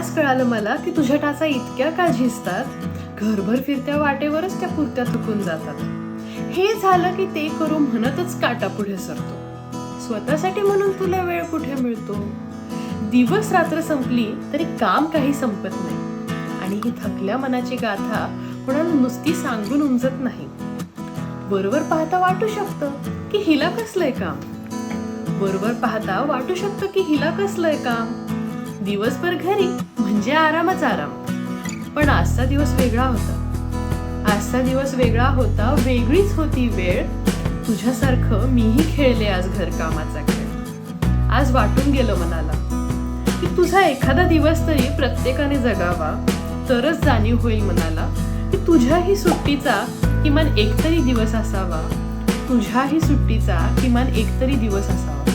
आज कळालं मला की तुझ्या टाचा इतक्या का झिजतात? घरभर फिरत्या वाटेवरच त्या पुरत्या थकून जातात. हे झालं की ते करू म्हणतच काटा पुढे सरतो. स्वतःसाठी म्हणून तुला वेळ कुठे मिळतो? दिवस रात्र संपली तरी काम काही संपत नाही. आणि ही थकल्या मनाची गाथा कोणाला नुसती सांगून उमजत नाही. बरोबर पाहता वाटू शकतं की हिला कसलंय काम? बरोबर पाहता वाटू शकतं की हिला कसलंय काम? दिवसभर घरी म्हणजे आरामच आराम. पण आजचा दिवस वेगळा होता. आजचा दिवस वेगळा होता वेगळीच होती वेळ. तुझ्यासारखं मीही खेळले आज घरकामाचा खेळ. आज वाटून गेलं मनाला की तुझा एखादा दिवस तरी प्रत्येकाने जगावा. तरच जाणीव होईल मनाला की तुझ्याही सुट्टीचा किमान एकतरी दिवस असावा. तुझ्याही सुट्टीचा किमान एकतरी दिवस असावा.